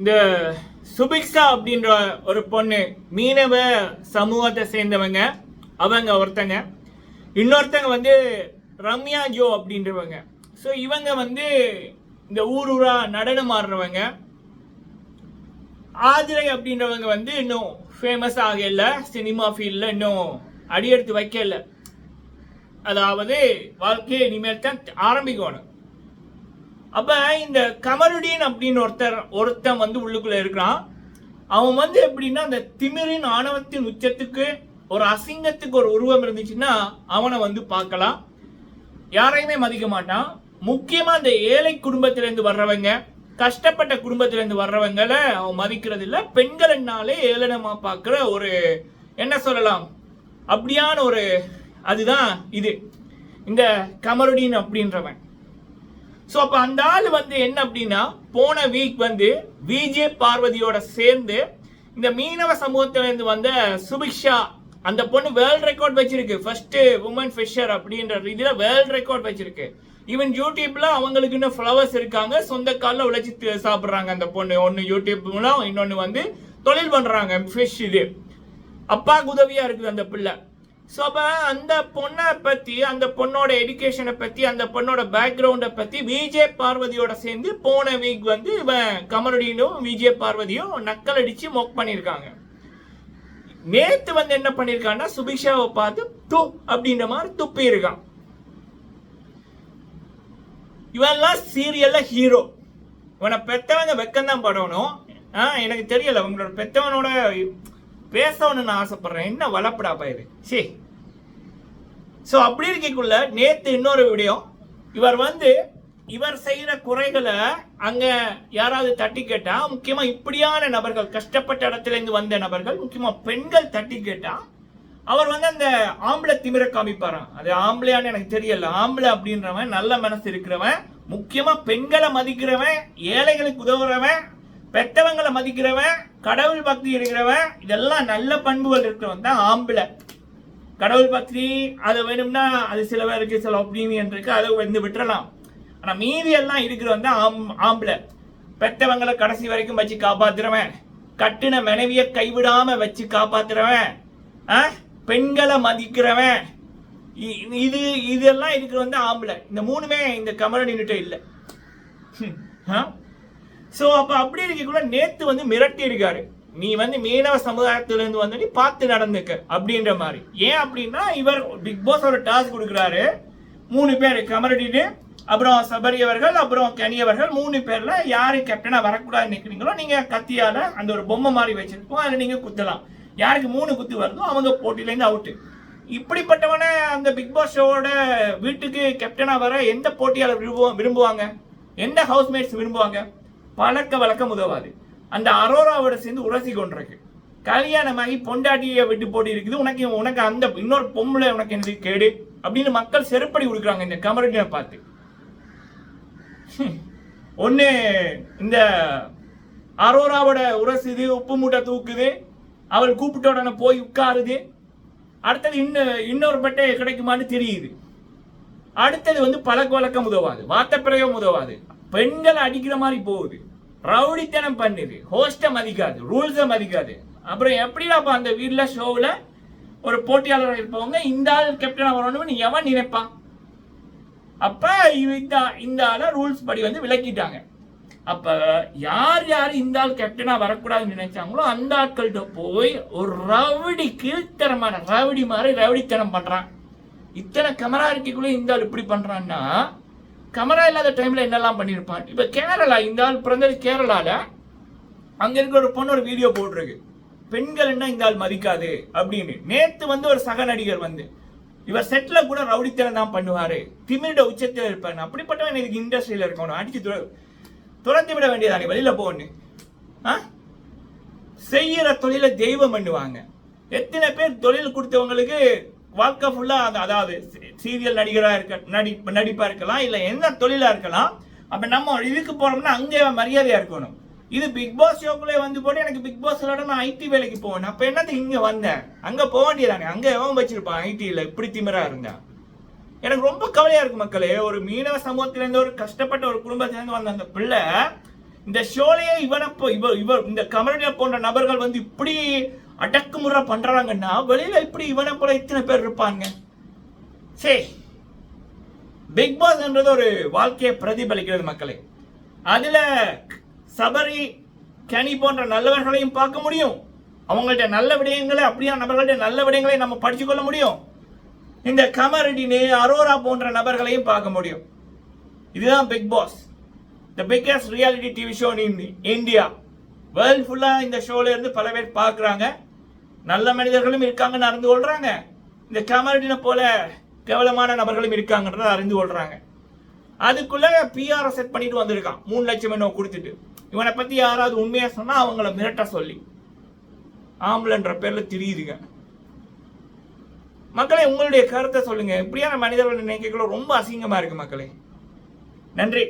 இந்த சுபிக்ஷா அப்படின்ற ஒரு பொண்ணு மீனவ சமூகத்தை சேர்ந்தவங்க. அவங்க ஒருத்தங்க. இன்னொருத்தங்க வந்து ரம்யா ஜோ அப்படின்றவங்க. ஸோ இவங்க வந்து இந்த ஊர் ஊரா நடனம் ஆடுறவங்க. ஆதிரை அப்படின்றவங்க வந்து இன்னும் ஃபேமஸ் ஆகல சினிமா ஃபீல்டில் இன்னும் அடியெடுத்து வைக்கல. அதாவது வாழ்க்கையை இனிமேல் தான் ஆரம்பிக்கணும். அப்ப இந்த கமருடீன் அப்படின்னு ஒருத்தர் ஒருத்தன் வந்து உள்ளுக்குள்ள இருக்கிறான். அவன் வந்து எப்படின்னா அந்த திமிரின் ஆணவத்தின் உச்சத்துக்கு ஒரு அசிங்கத்துக்கு ஒரு உருவம் இருந்துச்சுன்னா அவனை வந்து பார்க்கலாம். யாரையுமே மதிக்க மாட்டான். முக்கியமா இந்த ஏழை குடும்பத்திலேருந்து வர்றவங்க கஷ்டப்பட்ட குடும்பத்திலேருந்து வர்றவங்களை அவன் மதிக்கிறது இல்லை பெண்கள்னாலே ஏளனமா பார்க்குற ஒரு என்ன சொல்லலாம் அப்படியான ஒரு அதுதான் இது. இந்த கமருடீன் அப்படின்றவன். ஸோ அப்போ அந்த ஆள் வந்து என்ன அப்படின்னா போன வீக் வந்து விஜே பார்வதியோட சேர்ந்து இந்த மீனவ சமூகத்திலேருந்து வந்த சுபிக்ஷா அந்த பொண்ணு வேர்ல்ட் ரெக்கார்ட் வச்சிருக்கு. ஃபர்ஸ்ட் உமன் ஃபிஷர் அப்படின்ற இதில் வேர்ல்ட் ரெக்கார்ட் வச்சிருக்கு. ஈவன் யூடியூப்ல அவங்களுக்கு இன்னும் ஃப்ளவர்ஸ் இருக்காங்க. சொந்த காலில் உழைச்சி சாப்பிட்றாங்க அந்த பொண்ணு. ஒன்று யூடியூப் மூலம் இன்னொன்று வந்து தொழில் பண்ணுறாங்க ஃபிஷ் இது. அப்பாவுக்கு உதவியாக இருக்குது அந்த பிள்ளை. ஸோ அப்போ அந்த பொண்ணை பற்றி அந்த பொண்ணோட எடுகேஷனை பற்றி அந்த பொண்ணோட பேக்ரவுண்டை பற்றி விஜய் பார்வதியோட சேர்ந்து போன வீக் வந்து இவன் கமருடீனும் விஜய் பார்வதியும் நக்கல் அடித்து மொக் பண்ணியிருக்காங்க நேத்து வந்து என்ன பண்ணியிருக்கான்னா சுபிக்ஷாவை பார்த்து து அப்படின்ற மாதிரி துப்பி இருக்கான் இவன்லாம் சீரியல்ல ஹீரோ இவனை பெத்தவங்க வெக்கம்தான் படணும். எனக்கு தெரியல உங்களோட பெத்தவனோட பேசணும்னு நான் ஆசைப்படுறேன். என்ன வளப்படா பயிரு சரி ஸோ அப்படி இருக்கக்குள்ள நேத்து இன்னொரு வீடியோ இவர் வந்து இவர் செய்கிற குறைகளை அங்க யாராவது தட்டி கேட்டால் முக்கியமா இப்படியான நபர்கள் கஷ்டப்பட்ட இடத்துலேருந்து வந்த நபர்கள் முக்கியமா பெண்கள் தட்டி கேட்டால் அவர் வந்து அந்த ஆம்பளை திமிர காமிப்பாராம். அது ஆம்பளையான்னு எனக்கு தெரியல. ஆம்பளை அப்படின்றவன் நல்ல மனசு இருக்கிறவன் முக்கியமா பெண்களை மதிக்கிறவன் ஏழைகளுக்கு உதவுறவன் பெத்தவங்களை மதிக்கிறவன் கடவுள் பக்தி இருக்கிறவன் இதெல்லாம் நல்ல பண்புகள் இருக்கிறவன் தான் ஆம்பளை. கடவுள் பக்தி அது வேணும்னா அது சில பேருக்கு சில ஒப்பீனியன் இருக்கு அதை வந்து விட்டுறலாம். ஆனால் மீதி எல்லாம் இருக்கிறவன் தான் ஆம் ஆம்பளை. பெத்தவங்களை கடைசி வரைக்கும் வச்சு காப்பாத்துறவன். கட்டின மனைவிய கைவிடாம வச்சு காப்பாத்துறவன். ஆ? பெண்களை மதிக்கிறவன். இது இதெல்லாம் இருக்கிறவன் தான் ஆம்பளை. இந்த மூணுமே இந்த கமரடின்கிட்ட இல்லை. ஸோ அப்போ அப்படி இருக்கக்குள்ள நேத்து வந்து மிரட்டி இருக்காரு நீ வந்து மீனவ சமுதாயத்திலிருந்து வந்து நீ பார்த்து நடந்துக்க அப்படின்ற மாதிரி. ஏன் அப்படின்னா இவர் பிக் பாஸ் ஒரு டாஸ்க் கொடுக்குறாரு. மூணு பேர் கமரடின்னு அப்புறம் சபரி அவர்கள் அப்புறம் கனி அவர்கள் மூணு பேர்ல யாரு கேப்டனா வரக்கூடாதுன்னு நிற்கிறீங்களோ நீங்க கத்தியால அந்த ஒரு பொம்மை மாதிரி வச்சிருப்போம் அதில் நீங்க குத்தலாம். யாருக்கு மூணு குத்து வருதோ அவங்க போட்டியிலேருந்து அவுட்டு இப்படிப்பட்டவன அந்த பிக் பாஸ் ஷோட வீட்டுக்கு கேப்டனா வர எந்த போட்டியாளர் விரும்புவாங்க? எந்த ஹவுஸ்மேட்ஸ் விரும்புவாங்க? பழக்க வழக்கம் உதவாது. அந்த அரோராவோட சேர்ந்து உரசி கொண்டிருக்கு. கல்யாணமாகி பொண்டாட்டியை விட்டு போட்டி இருக்குது உனக்கு உனக்கு அந்த இன்னொரு பொம்பளை உனக்கு என்னது கேடு? அப்படின்னு மக்கள் செருப்படி கொடுக்குறாங்க இந்த கமரடியை பார்த்து. ஒன்று இந்த அரோராவோட உரசுது உப்பு மூட்டை தூக்குது. அவள் கூப்பிட்ட உடனே போய் உட்காருது. அடுத்தது இன்னும் இன்னொரு பட்டை கிடைக்குமான்னு தெரியுது. அடுத்தது வந்து பழக்க வழக்கம் உதவாது. வார்த்தைப்பிரயோகம் உதவாது. பெண்களை அடிக்கிற மாதிரி போகுது. ரவுடித்தனம் பண்ணுது. ஹோஸ்ட்டை மதிக்காது. ரூல்ஸை மதிக்காது. அப்புறம் எப்படிடாப்பா அந்த வீட்டில் ஷோவில் ஒரு போட்டியாளர் இருப்பவங்க இந்த ஆள் கேப்டனாக வரணும்னு எவன் நினைப்பான் அப்போ இந்த இந்த ஆளை ரூல்ஸ் படி வந்து விலக்கிட்டாங்க அப்போ யார் யார் இந்த ஆள் கேப்டனாக வரக்கூடாதுன்னு நினைச்சாங்களோ அந்த ஆட்கள்கிட்ட போய் ஒரு ரவுடி கீழ்த்தரமான ரவுடி மாதிரி ரவுடித்தனம் பண்ணுறான் இத்தனை கமரா இருக்கைக்குள்ள இந்த ஆள் இப்படி பண்ணுறான்னா கமரா இல்லாத டைமில் என்னெல்லாம் பண்ணியிருப்பான் இப்போ கேரளா இந்த ஆள் பிறந்தது கேரளாவில் அங்கே இருக்கிற ஒரு பொண்ணு ஒரு வீடியோ போட்டிருக்கு. பெண்கள் என்ன இந்த ஆள் மதிக்காது அப்படின்னு. நேற்று வந்து ஒரு சக நடிகர் வந்து இவர் செட்டில் கூட ரவுடித்தனம் தான் பண்ணுவார். திமிரிட உச்சத்தில் இருப்பார். அப்படிப்பட்டவன் எனக்கு இண்டஸ்ட்ரியில் இருக்கணும்? அடிச்சு துர- துரத்தி விட வேண்டியதானே வெளியில் போகணும் ஆ? செய்கிற தொழிலை தெய்வம் பண்ணுவாங்க. எத்தனை பேர் தொழில் கொடுத்தவங்களுக்கு வாழ்க்கை ஃபுல்லாக அந்த அதாவது சீரியல் நடிகராக இருக்க நடி நடிப்பாக இருக்கலாம் இல்லை என்ன தொழிலாக இருக்கலாம் அப்போ நம்ம இதுக்கு போனோம்னா அங்கே மரியாதையாக இருக்கணும். இது பிக் பாஸ் ஷோக்குள்ளே வந்து போட்டு எனக்கு பிக் பாஸ் நான் ஐடி வேலைக்கு போவேன். அப்போ என்னது இங்கே வந்தேன்? அங்கே போக வேண்டியதானே? அங்கே எவன் வச்சிருப்பான் ஐடியில் இப்படி திமிராக இருந்தேன் எனக்கு ரொம்ப கவலையாக இருக்கு மக்களே. ஒரு மீனவ சமூகத்திலேருந்து ஒரு கஷ்டப்பட்ட ஒரு குடும்பத்திலேருந்து வந்த அந்த பிள்ளை இந்த ஷோலையே இவனை போ- இவர் இவர் இந்த கமரடியா போன்ற நபர்கள் வந்து இப்படி அடக்குமுறை பண்றாங்கன்னா வெளியில இப்படி இவனை போல இத்தனை பேர் இருப்பாங்க? சரி பிக் பாஸ் என்றது ஒரு வாழ்க்கையை பிரதிபலிக்கிறது மக்களே. அதில் சபரி கனி போன்ற நல்லவர்களையும் பார்க்க முடியும். அவங்கள்ட்ட நல்ல விடயங்களை அப்படியா நபர்கள்ட்ட நல்ல விடயங்களை நம்ம படிச்சுக்கொள்ள முடியும். இந்த கமரடினு அரோரா போன்ற நபர்களையும் பார்க்க முடியும். இதுதான் big boss. The biggest reality TV show in India world ஃபுல்லாக இந்த ஷோல இருந்து பல பேர் பார்க்குறாங்க. நல்ல மனிதர்களும் இருக்காங்கன்னு அறிந்து கொள்கிறாங்க இந்த கமரடினை போல கேவலமான நபர்களும் இருக்காங்கன்றதை அறிந்து கொள்றாங்க. அதுக்குள்ள பிஆர் செட் பண்ணிட்டு வந்திருக்கான். மூணு லட்சம் என்ன கொடுத்துட்டு. இவனை பத்தி யாராவது உண்மையா சொன்னா அவங்கள மிரட்ட சொல்லி. ஆம்பளைன்ற பேர்ல திரியுதுங்க மக்களே உங்களுடைய கருத்தை சொல்லுங்க. இப்படியான மனிதர்கள் நினைக்கக்குள்ள ரொம்ப அசிங்கமா இருக்கு மக்களே. நன்றி.